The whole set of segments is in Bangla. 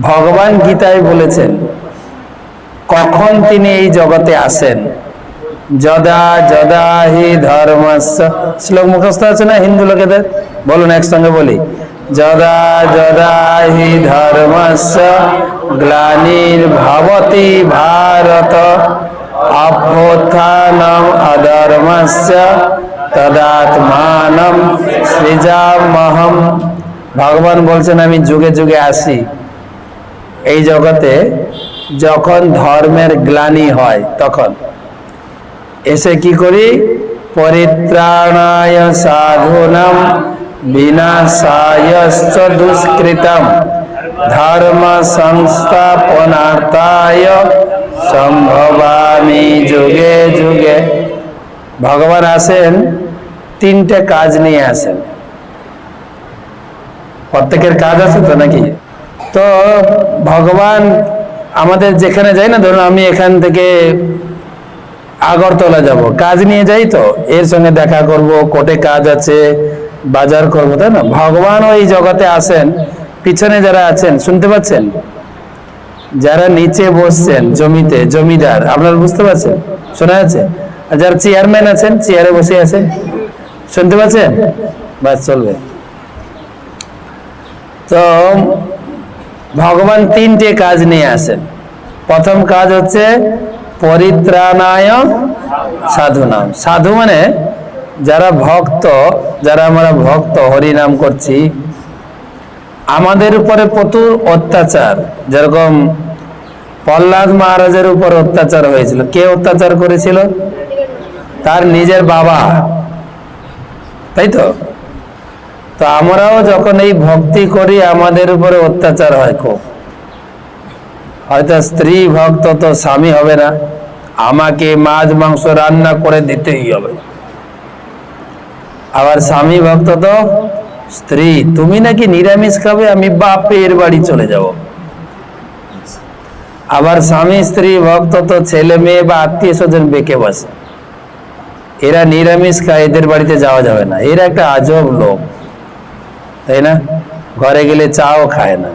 ভগবান গীতায় বলেছেন, কখন তিনি এই জগতে আসেন? যদা যদা হি ধর্মস্য। শ্লোক মুখস্থ আছে না হিন্দু লোকেদের? বলুন একসঙ্গে বলি। যদা যদা হি ধর্মস্য, গ্লানির ভবতি ভারত, অভ্যুত্থানম অধর্মস্য, তদাত্মানম সৃজামহম ভগবান বলছেন, আমি যুগে যুগে আসি। এই জগতে যখন ধর্মের গ্লানি হয়, তখন এসে কি করি? পরিত্রাণায় সাধুনাম বিনাশায়শ্চ দুষ্কৃতম। ধর্ম সংস্থাপনার্থায় সম্ভবামি যুগে যুগে। ভগবান আসেন, তিনটে কাজ নিয়ে আসেন। প্রত্যেকের কাজ আছে তো নাকি? তো ভগবান আমাদের যেখানে যাই না, ধরুন আমি এখান থেকে আগরতলা যাব, কাজ নিয়ে যাই তো, এর সঙ্গে দেখা করব, কোর্টে কাজ আছে, বাজার করব, তাই না? ভগবান ওই জগতে আসেন পিছনে যারা আছেন, শুনতে পাচ্ছেন? যারা নিচে বসছেন, জমিতে, জমিদার, আপনারা বুঝতে পারছেন? শোনা যাচ্ছে? আর যারা চেয়ারম্যান আছেন, চেয়ারে বসে আছেন শুনতে পাচ্ছেন? বাস চলবে। তো ভগবান তিনটে কাজ নিয়ে আসেন। প্রথম কাজ হচ্ছে পরিত্রাণায় সাধুনাম। সাধু মানে যারা ভক্ত, যারা আমরা ভক্ত হরি নাম করছি, আমাদের উপরে প্রচুর অত্যাচার। যেরকম প্রহ্লাদ মহারাজের উপর অত্যাচার হয়েছিল। কে অত্যাচার করেছিল? তার নিজের বাবা। তাই তো? তো আমরাও যখন এই ভক্তি করি, আমাদের উপরে অত্যাচার হয় খুব। হয়তো স্ত্রী ভক্ত তো স্বামী হবে না। আমাকে মাছ, মাংস রান্না করে দিতেই হবে। আবার স্বামী ভক্ত তো স্ত্রী, তুমি নাকি নিরামিষ খাবে, আমি বাপের বাড়ি চলে যাব। আবার স্বামী, স্ত্রী ভক্ত তো ছেলে মেয়ে বা আত্মীয় স্বজন বেঁকে বসে। এরা নিরামিষ খায়, এদের বাড়িতে যাওয়া যাবে না। এরা একটা আজব লোক। তাই না? ঘরে গেলে চাও খায় না।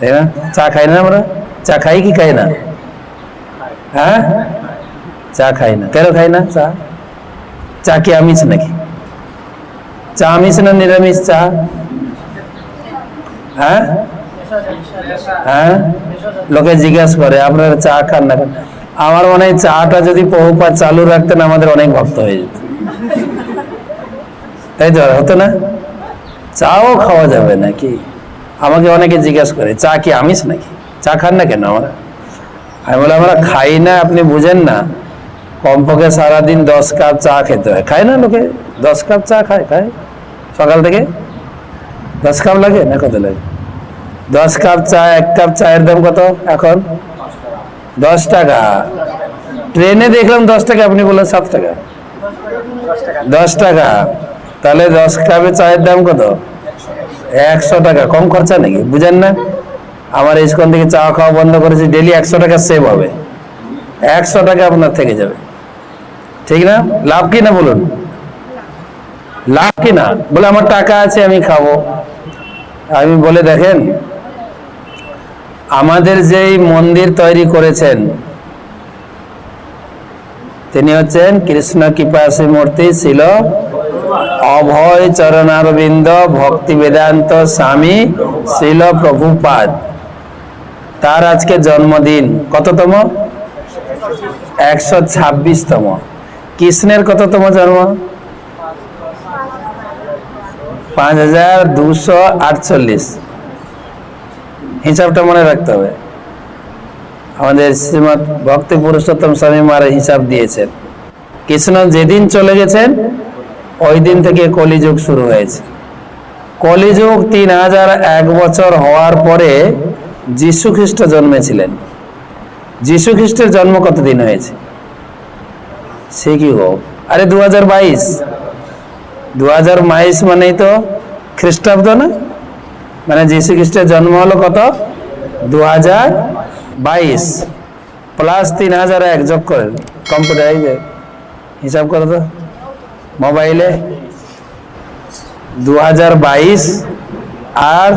তাই না? চা খাই না আমরা? চা খাই কি খাই না? হ্যাঁ? চা খাই না। কেন খাই না? চা। চা কি আমিষ নাকি? চা আমিষ না নিরামিষ চা? হ্যাঁ? হ্যাঁ? লোকে জিজ্ঞাসা করে, আপনারা চা খান না কেন? আমার মনে হয় চাটা যদি বহুপাত চালু রাখতেন, আমাদের অনেক ভক্ত হয়ে যেত। তাই তো? হতো না? চাও খাওয়া যাবে নাকি? আমাকে অনেকে জিজ্ঞাসা করে, চা কি আমিষ নাকি? চা খান না কেন আমরা? আমি বলে আমরা খাই না, আপনি বুঝেন না। কমপক্ষে সারাদিন দশ কাপ চা খেতে হয়। খায় না লোকে? দশ কাপ চা খায় খায়? সকাল থেকে? দশ কাপ লাগে না কত লাগে? দশ কাপ চা, এক কাপ চায়ের দাম কত এখন? দশ টাকা। ট্রেনে দেখলাম দশ টাকা, আপনি বললেন সাত টাকা। দশ টাকা। তাহলে দশ কাপে চায়ের দাম কত? একশো টাকা। কম খরচা নাকি? বুঝেন না? আমার ইস্কন থেকে চা খাওয়া বন্ধ করেছি ডেলি একশো টাকা সেভ হবে। একশো টাকা আপনার থেকে যাবে। ঠিক না? লাভ কি না বলুন? লাভ কি না? বলে আমার টাকা আছে, আমি খাব। আমি বলে দেখেন, আমাদের যেই মন্দির তৈরি করেছেন, তিনি হচ্ছেন কৃষ্ণ কৃপাসী মূর্তি ছিল অভয় চরণারবিন্দ, ভক্তি বেদান্ত স্বামী শিল প্রভুপাদ। তার আজকে জন্মদিন কততম? একশো ছাব্বিশতম। কৃষ্ণের কততম জন্ম? পাঁচ হাজার দুশো আটচল্লিশ। হিসাবটা মনে রাখতে হবে। আমাদের শ্রীমৎ ভক্তি পুরুষোত্তম স্বামী মহারাজ হিসাব দিয়েছেন। কৃষ্ণ যেদিন চলে গেছেন ওই দিন থেকে কলিযুগ শুরু হয়েছে। কলিযুগ তিন হাজার এক বছর হওয়ার পরে যীশু খ্রিস্ট জন্মেছিলেন। যীশু খ্রিস্টের জন্ম কতদিন হয়েছে? সে কি হোক আরে দু হাজার বাইশ। দু হাজার বাইশ মানেই তো খ্রিস্টাব্দ না? মানে যীশু খ্রিস্টের জন্ম হলো কত? দু হাজার বাইশ। প্লাস তিন হাজার এক যোগ করেন। কম্পিউটার হিসাব করো তো। মোবাইলে দু হাজার বাইশ আর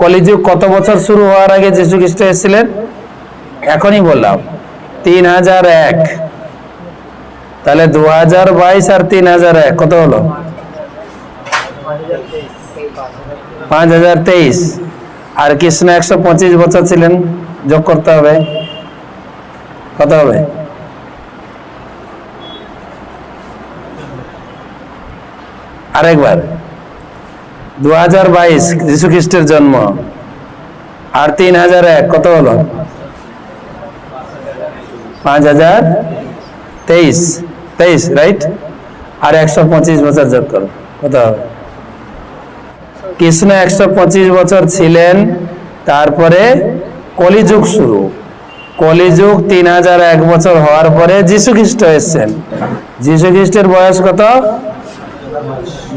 কলিযুগ কত বছর শুরু হওয়ার আগে যীশু খ্রিস্ট এসেছিলেন? এখনই বললাম, তিন হাজার এক। তাহলে দু হাজার বাইশ আর তিন হাজার এক, কত হলো? পাঁচ হাজার তেইশ। আর কৃষ্ণ একশো পঁচিশ বছর ছিলেন, যোগ করতে হবে। কত হবে? আরেকবার। দু হাজার বাইশ যীশু খ্রিস্টের জন্ম। আর তিন হাজার এক, কত হলো? পাঁচ হাজার তেইশ। তেইশ রাইট আর একশো পঁচিশ বছর যোগ করো, কত হবে? কৃষ্ণ একশো পঁচিশ বছর ছিলেন, তারপরে কলিযুগ শুরু। কলিযুগ তিন হাজার এক বছর হওয়ার পরে যীশু খ্রিস্ট এসছেন। যীশু খ্রিস্টের বয়স কত?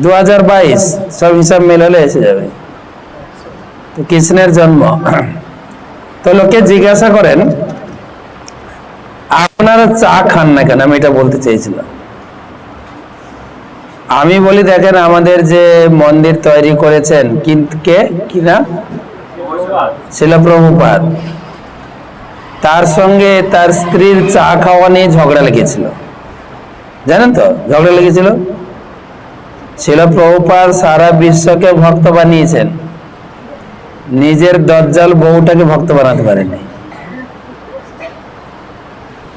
দু হাজার বাইশ, সব হিসাব মেলালে এসে যাবে। কৃষ্ণের জন্ম। তো লোকে জিজ্ঞাসা করেন, আপনারা চা খান না কেন? আমি এটা বলতে চেয়েছিলাম। আমি বলি, দেখেন, আমাদের যে মন্দির তৈরি করেছেন কে? কি না? শিলপ্রভুপাদ। তার সঙ্গে তার স্ত্রীর চা খাওয়া নিয়ে ঝগড়া লেগেছিল। জানেন তো? ঝগড়া লেগেছিল? শিলপ্রভুপাদ সারা বিশ্বকে ভক্ত বানিয়েছেন। নিজের দজ্জাল বউটাকে ভক্ত বানাতে পারেনি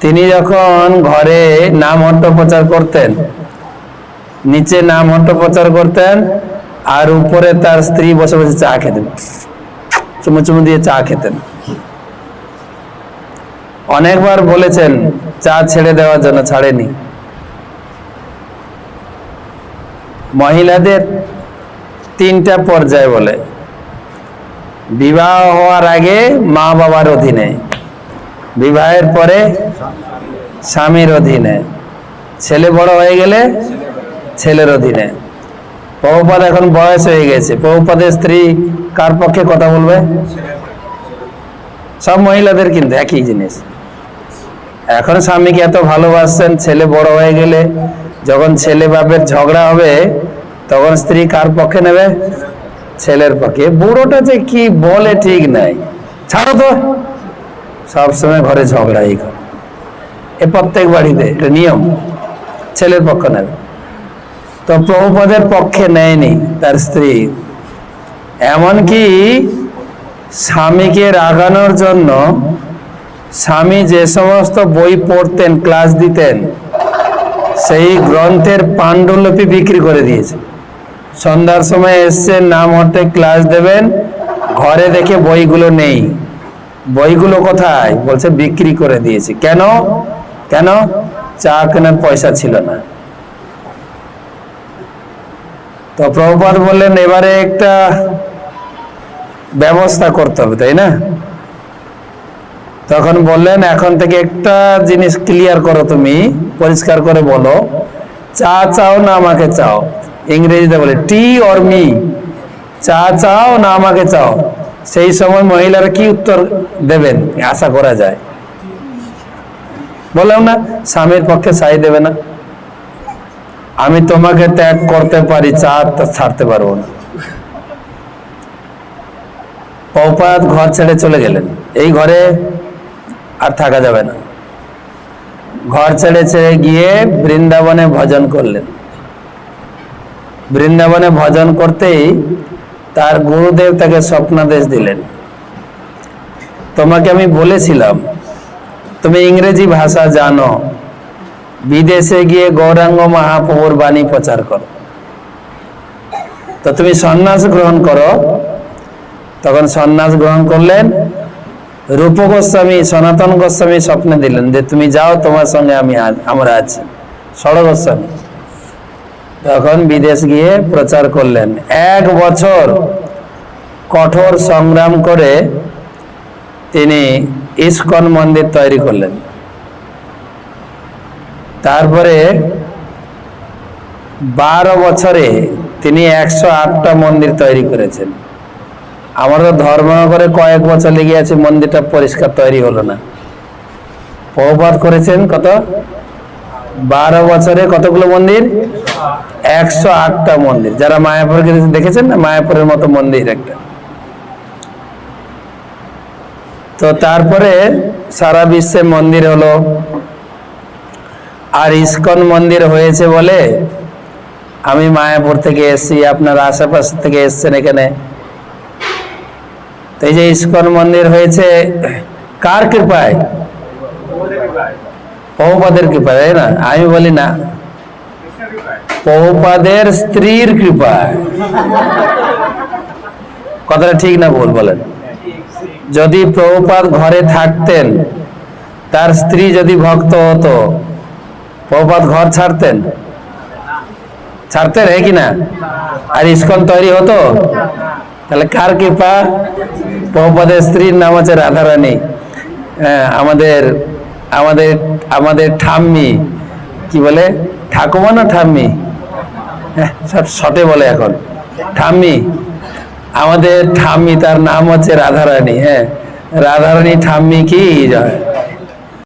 তিনি যখন ঘরে নাম হট্ট প্রচার করতেন, নিচে নাম হট্ট প্রচার করতেন, আর উপরে তার স্ত্রী বসে বসে চা খেতেন। চুমু চুমু দিয়ে চা খেতেন। অনেকবার বলেছেন, চা ছেড়ে দেওয়ার জন্য ছাড়েনি। মহিলাদের তিনটা পর্যায় বলে। বিবাহ হওয়ার আগে মা বাবার অধীনে, বিবাহের পরে স্বামীর অধীনে, ছেলে বড় হয়ে গেলে ছেলের অধীনে। প্রভুপাদ এখন বয়স হয়ে গেছে। প্রভুপাদের স্ত্রী কার পক্ষে কথা বলবে? সব মহিলাদের কিন্তু একই জিনিস। এখন স্বামীকে এত ভালোবাসছেন, ছেলে বড় হয়ে গেলে যখন ছেলে বাপের ঝগড়া হবে, তখন স্ত্রী কার পক্ষে নেবে? ছেলের পক্ষে। বুড়োটা যে কি বলে ঠিক নাই। ছাড়ো তো। সবসময় ঘরে ঝগড়াই করে। এ প্রত্যেক বাড়িতে এটা নিয়ম। ছেলের পক্ষ নেবে। তো প্রভুপদের পক্ষে নেয়নি তার স্ত্রী। এমনকি স্বামীকে রাগানোর জন্য স্বামী যে সমস্ত বই পড়তেন, ক্লাস দিতেন সেই গ্রন্থের পাণ্ডুলিপি বিক্রি করে দিয়েছে। সন্ধ্যার সময় এসছেন নাম হটে ক্লাস দেবেন, ঘরে দেখে বইগুলো নেই। বইগুলো কোথায়? বলছে, বিক্রি করে দিয়েছি। কেন? কেন? চা কেনার পয়সা ছিল না। তো প্রভুপাদ বললেন, এবারে একটা ব্যবস্থা করতে হবে, তাই না? তখন বললেন, এখন থেকে একটা জিনিস ক্লিয়ার করো তুমি, পরিষ্কার করে বলো। চা চাও না আমাকে চাও? ইংরেজিতে বলে, টি অর মি, চা চাও না আমাকে চাও। সেই সময় মহিলারা কি উত্তর দেবেন? আশা করা যায়। বললাম, না, স্বামীর পক্ষে সাই দেবে না। আমি তোমাকে ত্যাগ করতে পারি, চা ছাড়তে পারব না। পৌপাত ঘর ছেড়ে চলে গেলেন। এই ঘরে আর থাকা যাবে না। ঘর ছেড়ে ছেড়ে গিয়ে বৃন্দাবনে ভজন করলেন। বৃন্দাবনে ভজন করতেই তার গুরুদেব তাকে স্বপ্নাদেশ দিলেন। তোমাকে আমি বলেছিলাম, তুমি ইংরেজি ভাষা জানো, বিদেশে গিয়ে গৌরাঙ্গ মহাপ্রভুর বাণী প্রচার করো। তো তুমি সন্ন্যাস গ্রহণ করো। তখন সন্ন্যাস গ্রহণ করলেন রূপ গোস্বামী, সনাতন গোস্বামী স্বপ্নে দিলেন যে তুমি যাও, তোমার সঙ্গে আমি আমরা আছি। ষড় গোস্বামী। তখন বিদেশ গিয়ে প্রচার করলেন। এক বছর কঠোর সংগ্রাম করে তিনি ইস্কন মন্দির তৈরি করলেন। তারপরে বারো বছরে তিনি একশো আটটা মন্দির তৈরি করেছেন। আমরা তো ধর্মনগরে কয়েক বছর লেগে আছে মন্দিরটা পরিষ্কার তৈরি হলো না। প্রপাত করেছেন কত? বারো বছরে কতগুলো মন্দির? একশো আটটা মন্দির। যারা মায়াপুর গেছে, দেখেছেন না? মায়াপুরের মতো মন্দির একটা। তো তারপরে সারা বিশ্বে মন্দির হলো। আর ইস্কন মন্দির হয়েছে বলে আমি মায়াপুর থেকে এসেছি। আপনার আশেপাশ থেকে এসছেন এখানে। এই যে ইস্কন মন্দির হয়েছে, কার কৃপায়? বহুপাদের কৃপায়, তাই না? আমি বলি না। বহুপাদের স্ত্রীর কৃপায়। কথাটা ঠিক না ভুল বলেন। যদি প্রভুপাদ ঘরে থাকতেন, তার স্ত্রী যদি ভক্ত হতো, প্রভুপাদ ঘর ছাড়তেন ছাড়তেন রে কি না আর ইস্কন তৈরি হতো? তাহলে কার কৃপা? প্রভুপাদের স্ত্রীর নাম হচ্ছে রাধারানী। হ্যাঁ, আমাদের আমাদের আমাদের ঠাম্মি। কি বলে? ঠাকুমা না ঠাম্মি? হ্যাঁ সব শটে বলে এখন। ঠাম্মি। আমাদের ঠাম্মি তার নাম হচ্ছে রাধারানী। হ্যাঁ রাধারানী ঠাম্মি কি? জয়।